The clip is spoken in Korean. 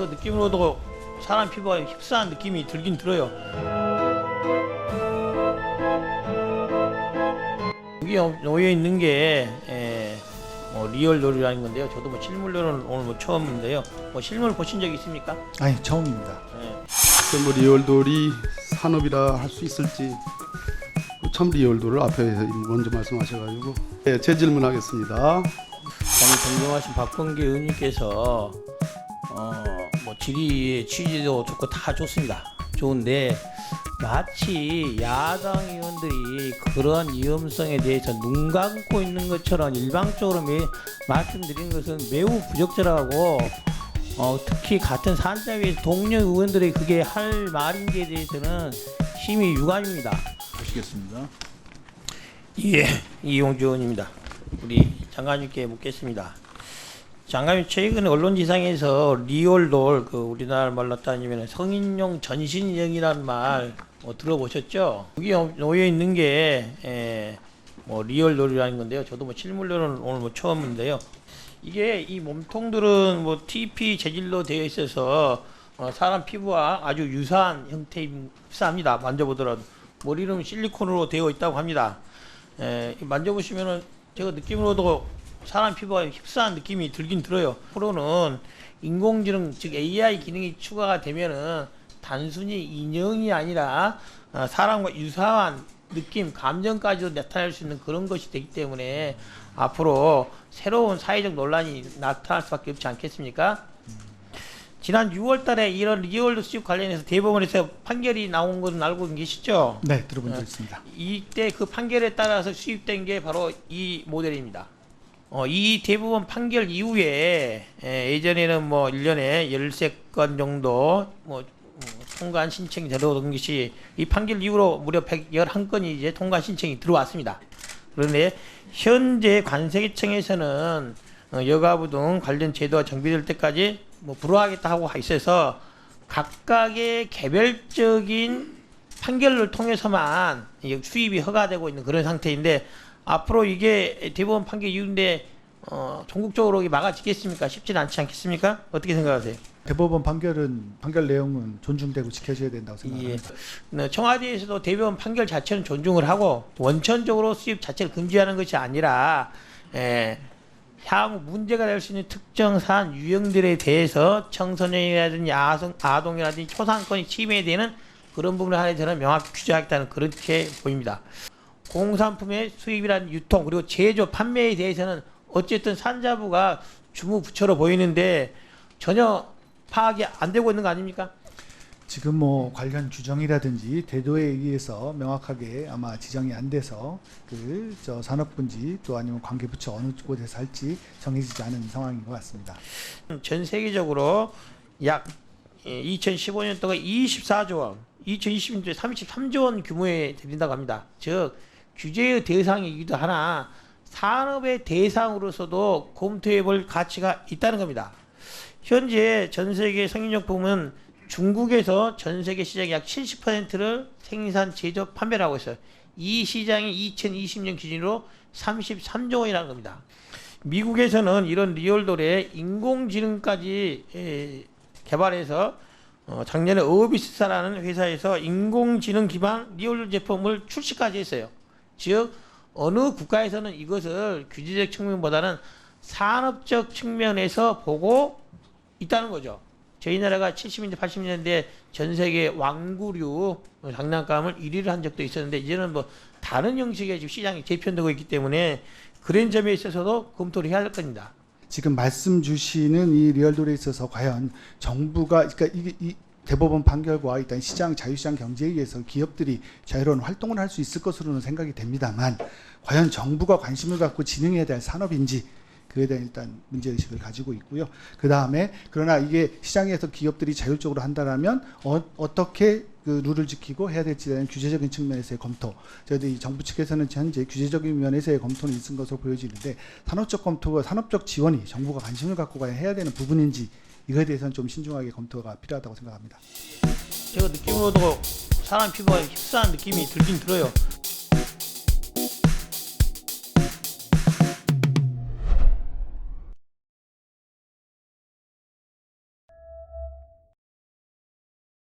느낌으로도 사람 피부가 흡사한 느낌이 들긴 들어요. 여기 놓여 있는 게 에, 뭐 리얼 놀이라는 건데요. 저도 뭐 실물로는 오늘 뭐 처음인데요. 뭐 실물 보신 적 있습니까? 아니 처음입니다. 예. 뭐 리얼돌이 산업이라 할 수 있을지 참 리얼돌을 앞에 먼저 말씀하셔가지고 네, 제 질문하겠습니다. 방금 존경하신 박범계 의원님께서 어 뭐 질의 취지도 좋고 다 좋습니다. 좋은데 마치 야당 의원들이 그런 위험성에 대해서 눈 감고 있는 것처럼 일방적으로 매, 말씀드린 것은 매우 부적절하고 어, 특히 같은 산자위 동료 의원들이 그게 할 말인지에 대해서는 심히 유감입니다. 보시겠습니다. 예, 이용주 의원입니다. 우리 장관님께 묻겠습니다. 장관님 최근 언론지상에서 리얼돌 그 우리나라 말로 따지면 성인용 전신형이라는 말뭐 들어보셨죠? 여기 놓여 있는 게뭐 리얼돌이라는 건데요. 저도 뭐 실물로는 오늘 뭐 처음인데요. 이게 이 몸통들은 뭐 TP 재질로 되어 있어서 어, 사람 피부와 아주 유사한 형태입니다. 만져보더라도 머리는 실리콘으로 되어 있다고 합니다. 에, 만져보시면은 제가 느낌으로도 사람 피부가 흡사한 느낌이 들긴 들어요. 앞으로는 인공지능 즉 AI 기능이 추가가 되면은 단순히 인형이 아니라 어, 사람과 유사한 느낌, 감정까지도 나타낼 수 있는 그런 것이 되기 때문에 앞으로 새로운 사회적 논란이 나타날 수밖에 없지 않겠습니까? 지난 6월 달에 이런 리얼 수입 관련해서 대법원에서 판결이 나온 것은 알고 계시죠? 네 들어본 적 있습니다. 이때 그 판결에 따라서 수입된 게 바로 이 모델입니다. 어, 이 대부분 판결 이후에 에, 예전에는 뭐 1년에 13건 정도 뭐 음, 통관 신청이 들어오던 것이 이 판결 이후로 무려 111건이 이제 통관 신청이 들어왔습니다. 그런데 현재 관세청에서는 어, 여가부 등 관련 제도가 정비될 때까지 뭐 불허하겠다 하고 있어서 각각의 개별적인 판결을 통해서만 수입이 허가되고 있는 그런 상태인데 앞으로 이게 대법원 판결 이후인데 어, 전국적으로 막아지겠습니까? 쉽지는 않지 않겠습니까? 어떻게 생각하세요? 대법원 판결은 판결 내용은 존중되고 지켜져야 된다고 예. 생각합니다. 네, 청와대에서도 대법원 판결 자체는 존중을 하고 원천적으로 수입 자체를 금지하는 것이 아니라 에, 향후 문제가 될 수 있는 특정 사안 유형들에 대해서 청소년이라든지 아동, 아동이라든지 초상권이 침해되는 그런 부분에 저는 명확히 규제하겠다는 그렇게 보입니다. 공산품의 수입이란 유통 그리고 제조 판매에 대해서는 어쨌든 산자부가 주무부처로 보이는데 전혀 파악이 안 되고 있는 거 아닙니까? 지금 뭐 관련 규정이라든지 대도에 의해서 명확하게 아마 지정이 안 돼서 그 저 산업분지 또 아니면 관계부처 어느 곳에서 할지 정해지지 않은 상황인 것 같습니다. 전 세계적으로 약 2015년 동안 24조 원, 2020년도에 33조 원 규모에 들린다고 합니다. 즉 규제의 대상이기도 하나 산업의 대상으로서도 검토해 볼 가치가 있다는 겁니다. 현재 전 세계 성인용품은 중국에서 전 세계 시장의 약 70%를 생산, 제조, 판매를 하고 있어요. 이 시장이 2020년 기준으로 33조 원이라는 겁니다. 미국에서는 이런 리얼돌에 인공지능까지 에, 개발해서 어, 작년에 어비스사라는 회사에서 인공지능 기반 리얼돌 제품을 출시까지 했어요. 즉 어느 국가에서는 이것을 규제적 측면보다는 산업적 측면에서 보고 있다는 거죠. 저희 나라가 70년대, 80년대 전 세계 왕구류 장난감을 1위를 한 적도 있었는데 이제는 뭐 다른 형식의 지금 시장이 재편되고 있기 때문에 그런 점에 있어서도 검토를 해야 할 겁니다. 지금 말씀 주시는 이 리얼돌에 있어서 과연 정부가 그러니까 이게 이 대법원 판결과 일단 시장 자유시장 경제에 의해서 기업들이 자유로운 활동을 할 수 있을 것으로는 생각이 됩니다만 과연 정부가 관심을 갖고 진행해야 될 산업인지 그에 대한 일단 문제 의식을 가지고 있고요. 그 다음에 그러나 이게 시장에서 기업들이 자율적으로 한다라면 어, 어떻게 그 룰을 지키고 해야 될지에 대한 규제적인 측면에서의 검토. 저희들이 정부 측에서는 현재 규제적인 면에서의 검토는 있은 것으로 보여지는데 산업적 검토와 산업적 지원이 정부가 관심을 갖고 가야 해야 되는 부분인지 이거에 대해서는 좀 신중하게 검토가 필요하다고 생각합니다. 제가 느낌으로도 사람 피부가 흡사한 느낌이 들긴 들어요.